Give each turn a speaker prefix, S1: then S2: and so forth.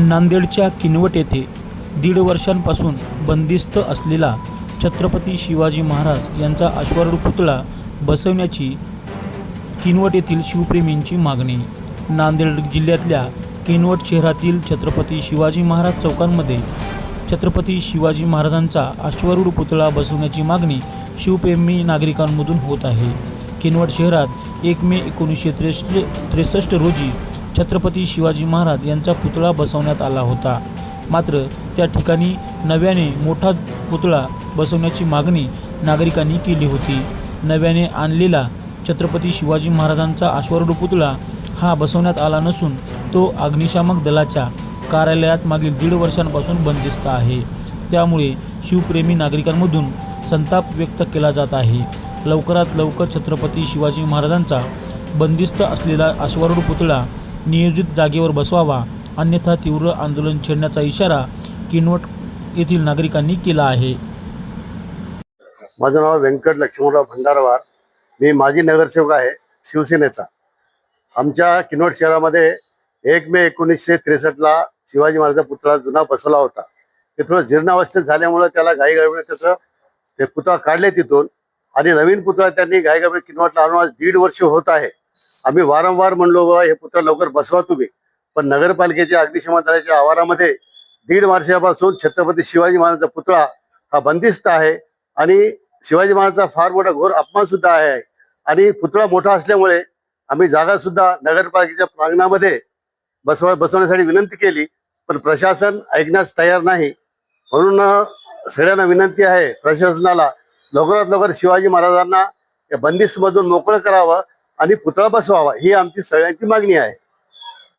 S1: नांदेडच्या किनवट येथे दीड वर्षांपासून बंदिस्त असलेला छत्रपती शिवाजी महाराज यांचा अश्वारूढ पुतळा बसवण्याची किनवट येथील शिवप्रेमींची मागणी. नांदेड जिल्ह्यातल्या किनवट शहरातील छत्रपती शिवाजी महाराज चौकांमध्ये छत्रपती शिवाजी महाराजांचा अश्वारूढ पुतळा बसवण्याची मागणी शिवप्रेमी नागरिकांमधून होत आहे. किनवट शहरात एक मे एकोणीसशे त्रेस त्रेसष्ट रोजी छत्रपती शिवाजी महाराज यांचा पुतळा बसवण्यात आला होता. मात्र त्या ठिकाणी नव्याने मोठा पुतळा बसवण्याची मागणी नागरिकांनी केली होती. नव्याने आणलेला छत्रपती शिवाजी महाराजांचा अश्वारूढ पुतळा हा बसवण्यात आला नसून तो अग्निशामक दलाच्या कार्यालयात मागील दीड वर्षांपासून बंदिस्त आहे. त्यामुळे शिवप्रेमी नागरिकांमधून संताप व्यक्त केला जात आहे. लवकरात लवकर छत्रपती शिवाजी महाराजांचा बंदिस्त असलेला अश्वारूढ पुतळा नियोजित जागेवर बसवावा अन्यथा तीव्र आंदोलन छेडण्याचा इशारा किनवट येथील नागरिकांनी केला आहे.
S2: माझं नाव व्यंकट लक्ष्मणराव भंडारवार. मी माजी नगरसेवक आहे शिवसेनेचा. आमच्या किनवट शहरामध्ये एक मे एकोणीसशे त्रेसष्टला शिवाजी महाराजांचा पुतळा जुना बसवला होता. ते थोडं जीर्णावस्थेत झाल्यामुळं त्याला घाई त्याचं ते पुतळा काढले तिथून. आणि नवीन पुतळा त्यांनी घाईगाई किनवटला आणून आज दीड वर्ष होत आहे. आम्ही वारंवार म्हणलो बाबा हे पुतळा लवकर बसवा तुम्ही. पण नगरपालिकेच्या अग्निशमन दलाच्या आवारामध्ये दीड वर्षापासून छत्रपती शिवाजी महाराजांचा पुतळा हा बंदिस्त आहे आणि शिवाजी महाराजांचा फार मोठा घोर अपमान सुद्धा आहे. आणि पुतळा मोठा असल्यामुळे आम्ही जागा सुद्धा नगरपालिकेच्या प्रांगणामध्ये बसवा बसवण्यासाठी विनंती केली पण प्रशासन ऐकण्यास तयार नाही. म्हणून सगळ्यांना विनंती आहे प्रशासनाला लवकरात लवकर शिवाजी महाराजांना या बंदिस्तमधून मोकळं करावं. आणि पुतळा बसवावा ही आमची सगळ्यांची मागणी आहे.